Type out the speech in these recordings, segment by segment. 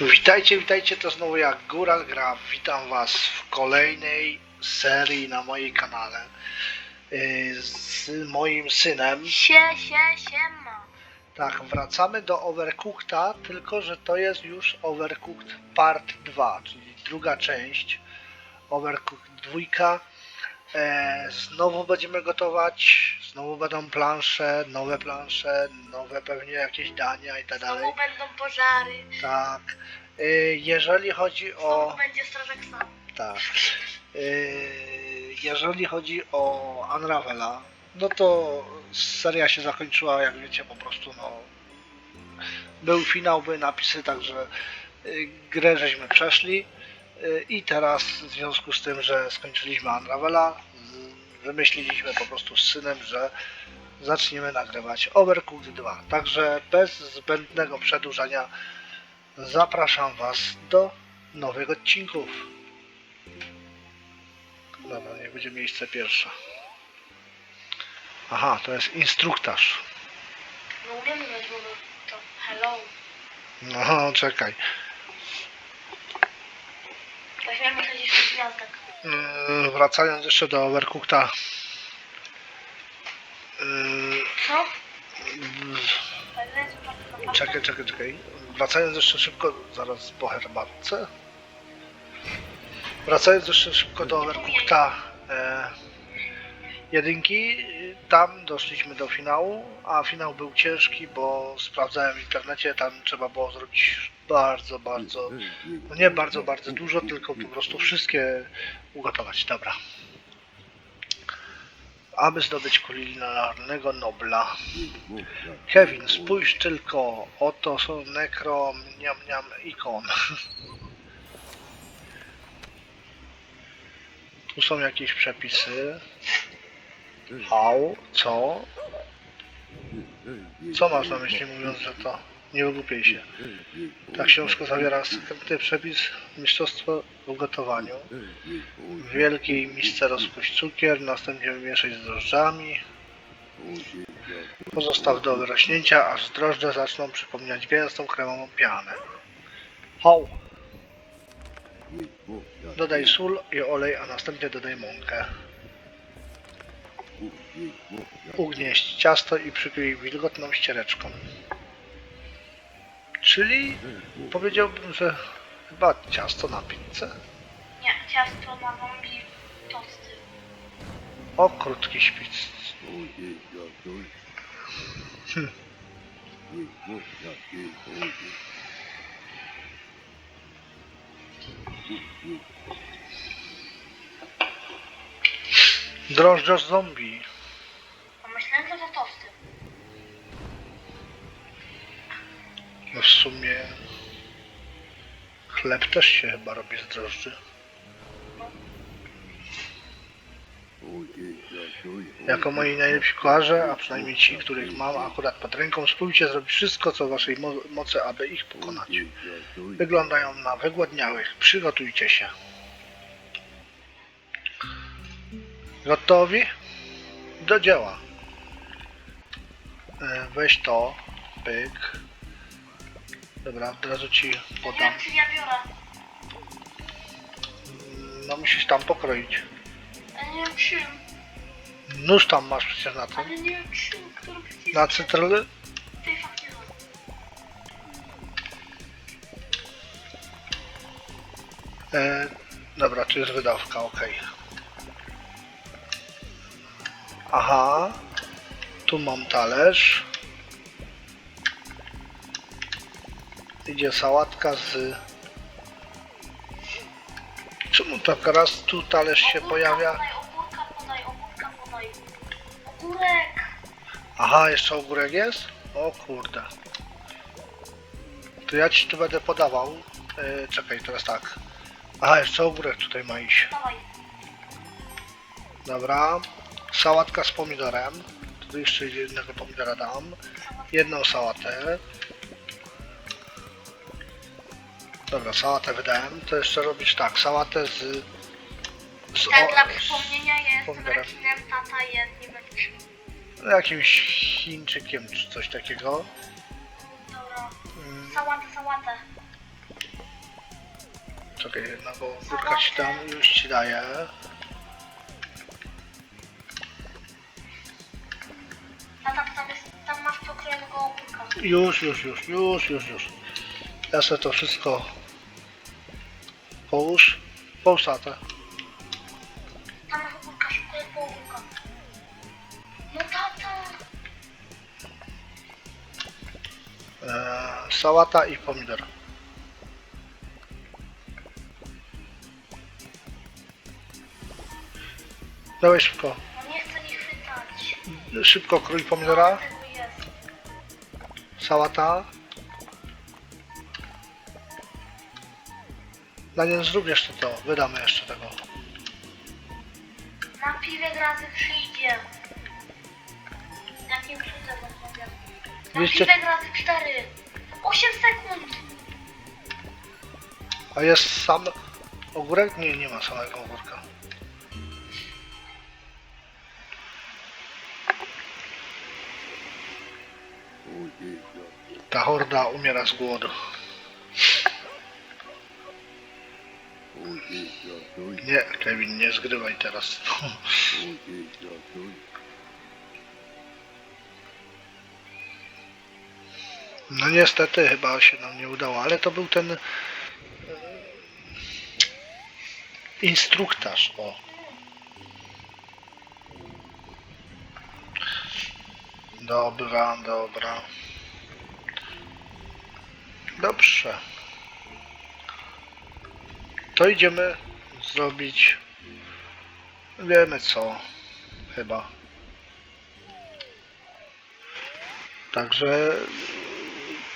Witajcie, witajcie, to znowu ja, Góral Gra. Witam Was w kolejnej serii na mojej kanale yy, z moim synem. Sie, sie, siema. Tak, wracamy do Overcooked'a, tylko że to jest już Overcooked Part 2, czyli druga część Overcooked 2. E, znowu będziemy gotować, znowu będą plansze, nowe plansze, nowe pewnie jakieś dania i tak dalej. Znowu będą pożary. Tak. Y, Jeżeli chodzi o. Znowu będzie strażak sam. Tak. Y, Jeżeli chodzi o Unravela, no to seria się zakończyła, jak wiecie, po prostu no. Był finał, były napisy, także grę żeśmy przeszli. I teraz w związku z tym, że skończyliśmy Unravela, wymyśliliśmy po prostu z synem, że zaczniemy nagrywać Overcooked 2. Także bez zbędnego przedłużania zapraszam Was do nowych odcinków. Dobra, niech będzie miejsce pierwsze. Aha, to jest instruktaż. No mowy. To hello. No, czekaj. Weźmiemy kiedyś w gwiazdek. Yy, wracając jeszcze do Overcookta. Yy, Co? yy, czekaj, czekaj, czekaj. Wracając jeszcze szybko, zaraz po herbatce. Wracając jeszcze szybko do Overcookta e, jedynki, tam doszliśmy do finału, a finał był ciężki, bo sprawdzałem w internecie, tam trzeba było zrobić bardzo, bardzo, no nie bardzo, bardzo dużo, tylko po prostu wszystkie ugotować. Dobra. Aby zdobyć kulinarnego Nobla. Kevin, spójrz tylko, oto są nekro, niam niam ikon. Tu są jakieś przepisy. Au, co? Co masz na myśli mówiąc, że to? Nie wygłupiej się. Ta książka zawiera sekretny przepis mistrzostwo w gotowaniu. W wielkiej misce rozpuść cukier, następnie wymieszaj z drożdżami. Pozostaw do wyrośnięcia, aż drożdże zaczną przypominać gęstą kremową pianę. Hoł! Dodaj sól i olej, a następnie dodaj mąkę. Ugnieść ciasto i przykryj wilgotną ściereczką. Czyli powiedziałbym, że chyba ciasto na pizzę. Nie, ciasto na zombie tosty. O, krótki szpic. Drożdżo z zombie. W sumie chleb też się chyba robi z drożdży. Jako moi najlepsi kucharze, a przynajmniej ci, których mam akurat pod ręką, spróbujcie zrobić wszystko, co w waszej mo mocy, aby ich pokonać. Wyglądają na wygłodniałych. Przygotujcie się. Gotowi? Do dzieła. E, Weź to. Pyk. Dobra, od razu ci podam. czy ja biorę. No musisz tam pokroić. Ale nie wiem czym. Nóż tam masz przecież na tym. Ale nie wiem czym, który przycisk. Na cytryny? Tej faktycznie. E, dobra, tu jest wydawka, ok. Aha. Tu mam talerz. Idzie sałatka z... Czemu tak raz tu talerz się Ogórka pojawia? Podaj, ogórka podaj, ogórka podaj. Ogórek. Aha, jeszcze ogórek jest? O kurde. To ja ci tu będę podawał. E, czekaj, teraz tak. Aha, jeszcze ogórek tutaj ma iść. Dawaj. Dobra. Sałatka z pomidorem. Tu jeszcze jednego pomidora dam. Jedną sałatę. Dobra, sałatę wydałem. To jeszcze robisz tak, sałatę z... z, Tak, dla przypomnienia jest pomidorem. rekinem, tata jest nie będzie. z jakimś Chińczykiem czy coś takiego. Dobra. Mm, Sałatę, sałatę. Czekaj, jednego ogórka ci dam, już ci daję. A tam, tam, jest, tam masz pokrojonego ogórka. Już, już, już, już, już, już. Ja sobie to wszystko połóż. Połóż tatę. Tam masz ogórka, szybko po ogórka. Tata! Eee, sałata i pomidor. Dawaj szybko. Nie chcę nie chwytać. Szybko krój pomidora. Tego. Sałata. Daniel, zrób jeszcze to. Wydamy jeszcze tego. Na piwie razy przyjdzie. Jakim cudem rozmawiam? Na Wiecie- piwie razy cztery. 8 sekund. A jest sam ogórek? Nie, nie ma samego ogórka. Ta horda umiera z głodu. Nie, Kevin, nie zgrywaj teraz. No niestety chyba się nam nie udało, ale to był ten e, instruktaż, o. Dobra, dobra. Dobrze. To idziemy zrobić wiemy co chyba. Także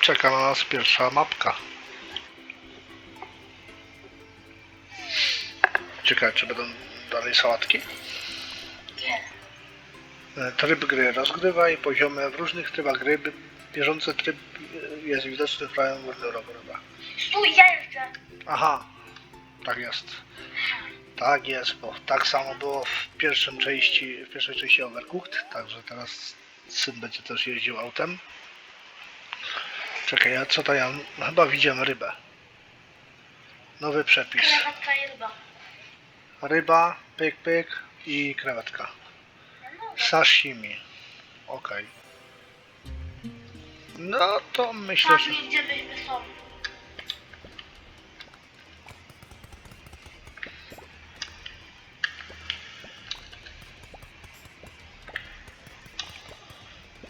czeka na nas pierwsza mapka. Ciekawe, czy będą dalej sałatki? Nie. E, Tryb gry rozgrywaj poziomy w różnych trybach gry. Bieżący tryb jest widoczny w prawym górnym rogu. Stój, ja jeszcze. Aha, tak jest. Tak jest, bo tak samo było w pierwszym części, w pierwszej części Overcooked, także teraz syn będzie też jeździł autem. Czekaj, a co to ja? Chyba widziałem rybę. Nowy przepis. Krewetka i ryba. Ryba, pyk pyk i krewetka. Sashimi. Okej. No to myślę, że... Gdzie byśmy są.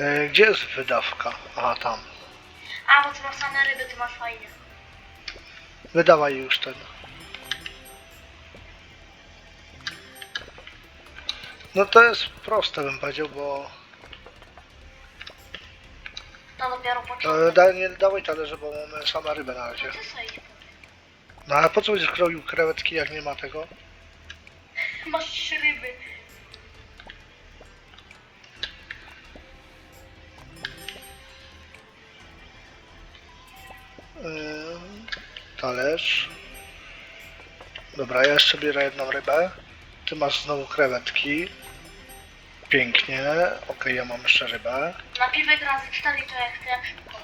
E, gdzie jest wydawka? Aha, tam. A, bo ty masz same ryby, ty masz fajnie. Wydawaj już ten. No to jest proste bym powiedział, bo To dopiero e, początek. da, nie dawaj talerze, bo mamy same rybę na razie. Ty sobie idź. No ale po co będziesz kroił krewetki jak nie ma tego? Masz trzy ryby. Talerz. Dobra, ja jeszcze biorę jedną rybę. Ty masz znowu krewetki. Pięknie. Okej, ja mam jeszcze rybę. Na piwek razy cztery to jak chcę, jak szybko.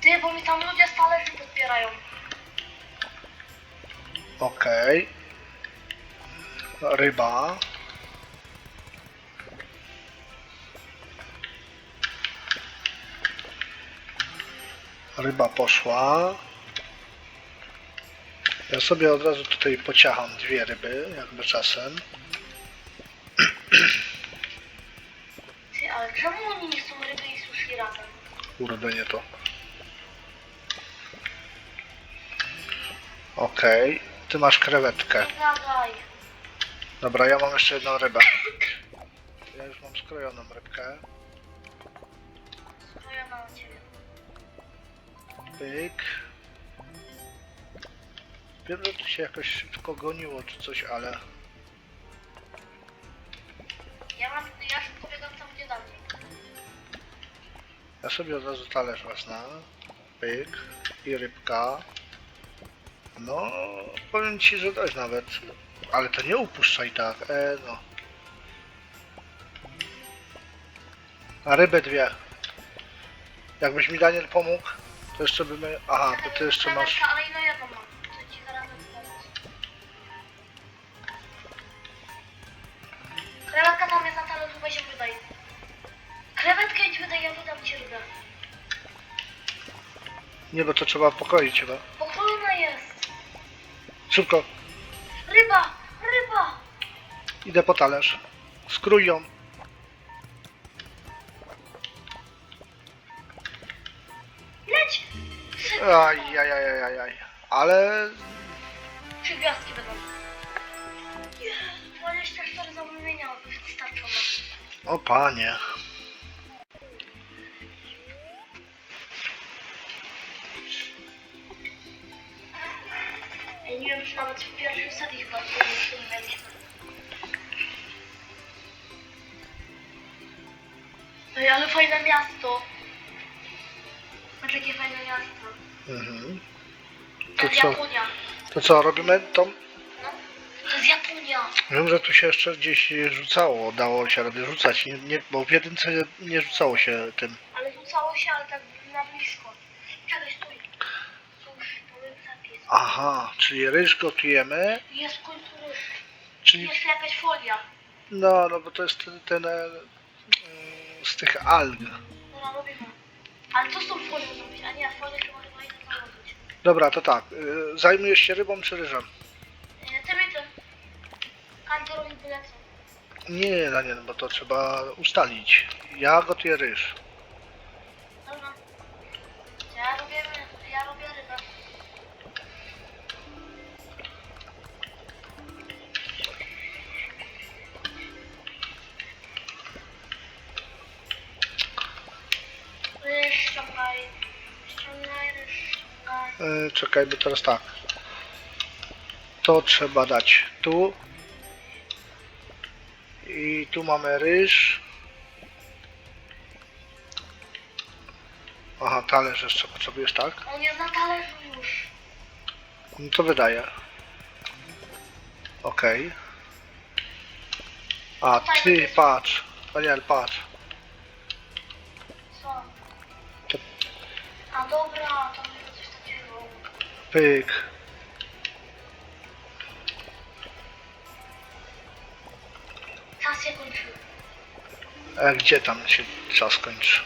Ty, bo mi tam ludzie z talerzy podpierają. Okej. Ryba. Ryba poszła. Ja sobie od razu tutaj pociacham dwie ryby, jakby czasem. Ty, ale czemu oni nie są ryby i sushi razem? Kurde, nie to. Okej. Ty masz krewetkę. Gadaj. Dobra, ja mam jeszcze jedną rybę. Ja już mam skrojoną rybkę. Skrojona na ciebie. Pyk. Wiem, że tu się jakoś szybko goniło czy coś, ale... Ja mam, ja szybko biegam tam gdzie dalej. Ja sobie od razu talerz wezmę. Pyk. I rybka. No, powiem ci, że dość nawet. Ale to nie upuszczaj tak, e no. A rybę dwie. Jakbyś mi Daniel pomógł, to. Aha, bo ty jeszcze masz... Krewetka tam jest na talerzu, weź ją wydaj. Krewetkę idź wydaj, ja wydam ci rybę. Nie, bo to trzeba pokoić chyba. Pokrojona jest. Szybko, Ryba! Ryba! idę po talerz. Skrój ją. Trzy, Aj, aj, aj, aj, aj, aj. Ale trzy gwiazdki będą. Jezu, 24 zamówienia wystarczą. O panie. Ja nie wiem, czy nawet w pierwszej serii chyba jeszcze nie mieliśmy. Ej, ale fajne miasto. Patrz jakie fajne miasto. Mhm. To To jest co? Japonia. To co, robimy tą... No. To jest Japonia. Wiem, że tu się jeszcze gdzieś rzucało, dało się rady rzucać, nie, nie, bo w jedynce nie rzucało się tym. Ale rzucało się, ale tak na blisko. Czekaj, stój. Cóż, to jest zapis. Aha, czyli ryż gotujemy, Jest kultury. czyli... Jeszcze jakaś folia. No, no bo to jest ten, ten e, mm, z tych alg. No, robimy. Ale co z tą folią zrobić? A nie, folię chyba chyba idę założyć. Dobra, to tak, y, zajmujesz się rybą czy ryżem? E, mi ten. Każdy robi byle co. Nie, Daniel, bo to trzeba ustalić. Ja gotuję ryż. Y, czekaj, bo teraz tak. To trzeba dać tu. I tu mamy ryż. Aha, talerz jeszcze potrzebujesz, tak? On jest na talerzu już. No to wydaje. Okej. A ty patrz. Daniel, patrz. Dobra, to będzie coś takiego. Pyk. Czas się kończy. A gdzie tam się czas kończy?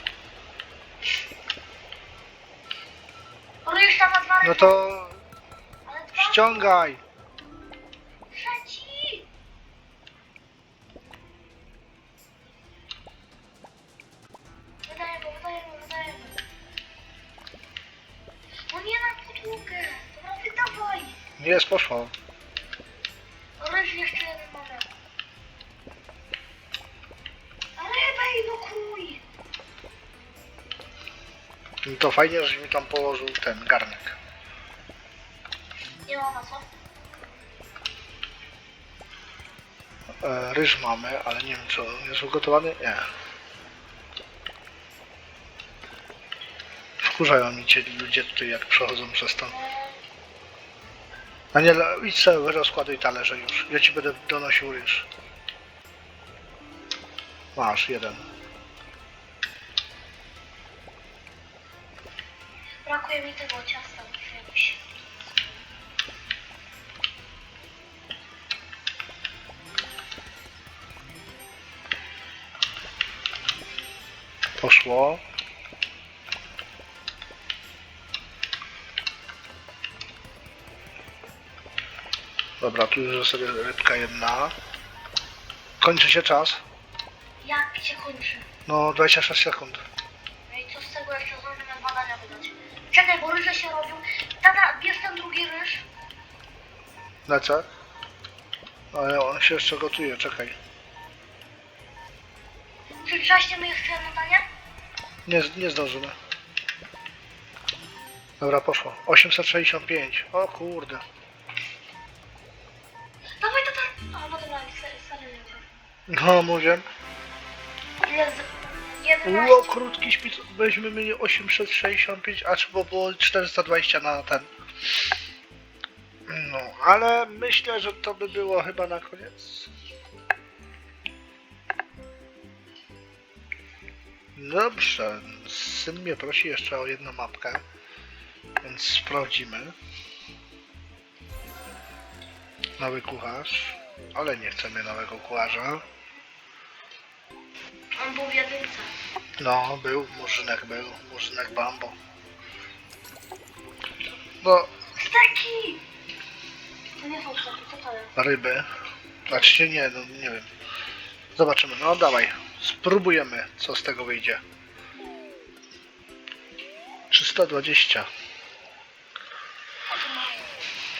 Ryż tam na dwa No to Ale dwa. ściągaj. Jest, poszło. Ryż jeszcze jeden mamy. Rybę i no krój. No to fajnie, że mi tam położył ten garnek. Nie ma na co? E, ryż mamy, ale nie wiem, czy on jest ugotowany? Nie. Wkurzają mi ci ludzie tutaj, jak przechodzą przez to. Daniel, idź sobie, rozkładuj talerze już. Ja ci będę donosił ryż. Masz, jeden. brakuje mi tego ciasta jakiegoś. Poszło. Dobra, tu już sobie rybka jedna. Kończy się czas. Jak się kończy? No, 26 sekund. No i co z tego jeszcze zdążymy badania wydać? Czekaj, bo ryże się robią. Tata, bierz ten drugi ryż. Lecę. Ale on się jeszcze gotuje, czekaj. Czy trzaśniemy jeszcze jedno danie? Nie, nie zdążymy. Dobra, poszło. 865. O kurde. No, mówię. Z... 11. Ło, krótki szpic. Weźmy mieli 865, a trzeba było 420 na ten. No, ale myślę, że to by było chyba na koniec. Dobrze, syn mnie prosi jeszcze o jedną mapkę, więc sprawdzimy. Nowy kucharz, ale nie chcemy nowego kucharza. On był w jedynce. No, był, murzynek był, murzynek Bambo. No, Steki! To nie są co to jest? ryby. Znaczy nie, no nie wiem. Zobaczymy, no dawaj. Spróbujemy, co z tego wyjdzie. 320.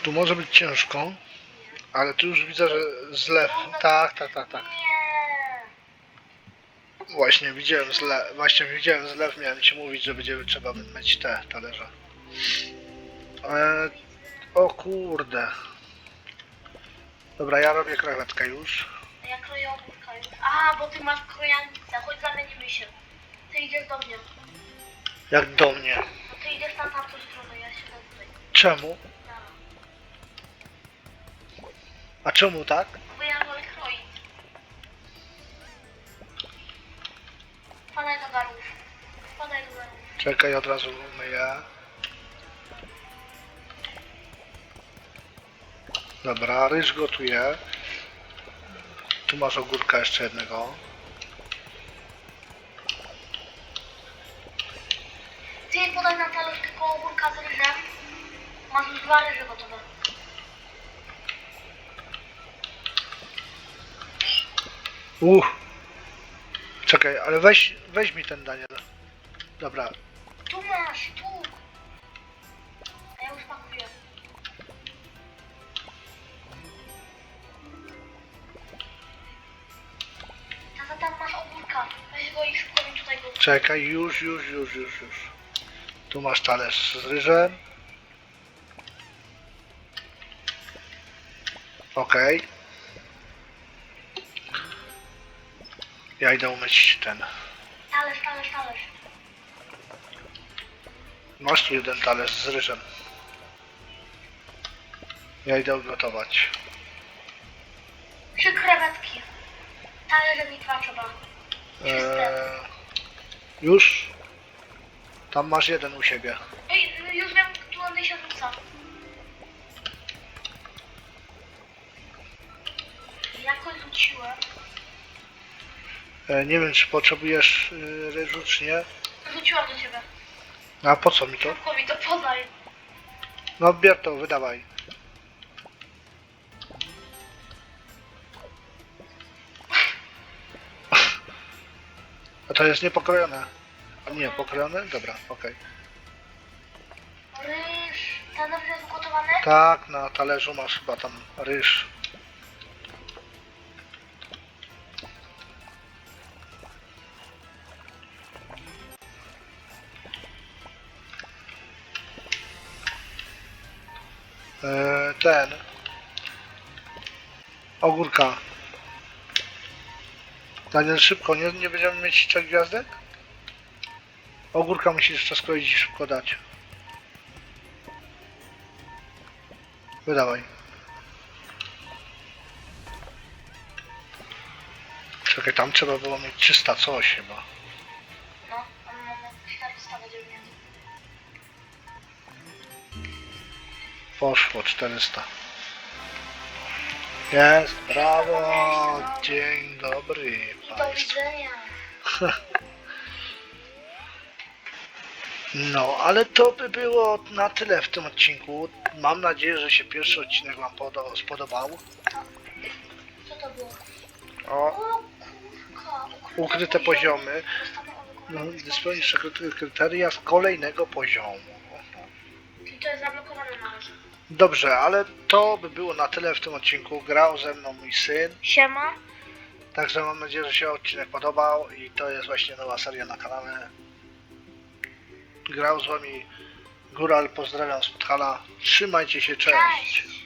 Tu może być ciężko, ale tu już widzę, że zlew. Tak, tak, tak, tak. Nie! Właśnie widziałem zlew, właśnie widziałem zlew, miałem ci mówić, że będzie trzeba myć te talerze. E, o kurde. Dobra, ja robię krewetkę już. A Ja kroję ogórka już. A, bo ty masz krojanicę. Chodź zamienimy się. Ty idziesz do mnie. Jak do mnie. No ty idziesz tam tamtą stronę, ja się tutaj. Czemu? Ja. A czemu tak? Bo ja wolę kroić. Wpadaj do garów. Wpadaj do garów. Czekaj, od razu myję. Dobra, ryż gotuję. Tu masz ogórka jeszcze jednego. Ty podaj na talerz tylko ogórka z ryżem. Masz już dwa ryże gotowe. Uff. Czekaj, ale weź, weź mi ten Daniel. Dobra, Tu masz, tu. A ja już pakuję. Tata, tam masz ogórka. Weź go i szybko mi tutaj go. czekaj, już, już, już, już, już. Tu masz talerz z ryżem. Okej. Ja idę umyć ten. Talerz, talerz, talerz. Masz tu jeden talerz z ryżem. Ja idę ugotować. Trzy krewetki. Talerze mi dwa trzeba. Eee, już? Tam masz jeden u siebie. Ej, już wiem, którędy się rzuca. Jakoś rzuciłem. E, nie wiem, czy potrzebujesz y, ryżu, czy nie. Rzuciłam do ciebie. A po co mi to? Szybko mi to podaj. No bierz to, wydawaj. A to jest niepokrojone. A nie, pokrojone? Dobra, okej. Ryż. Talerz jest ugotowany? Tak, na talerzu masz chyba tam ryż. Eee, ten. Ogórka. Daniel, szybko, nie, nie będziemy mieć trzech gwiazdek? Ogórka musisz jeszcze skroić i szybko dać. Wydawaj. Czekaj, tam trzeba było mieć 300 coś chyba. Poszło 400. Jest, brawo! Dzień dobry Państwu. No, ale to by było na tyle w tym odcinku. Mam nadzieję, że się pierwszy odcinek Wam podo- spodobał. Co to było? O, ukryte poziomy. No, dysponując kryteria z kolejnego poziomu. To jest. Dobrze, ale to by było na tyle w tym odcinku. Grał ze mną mój syn. Siema. Także mam nadzieję, że się odcinek podobał i to jest właśnie nowa seria na kanale. Grał z wami Góral, pozdrawiam z Podhala. Trzymajcie się, cześć. Cześć.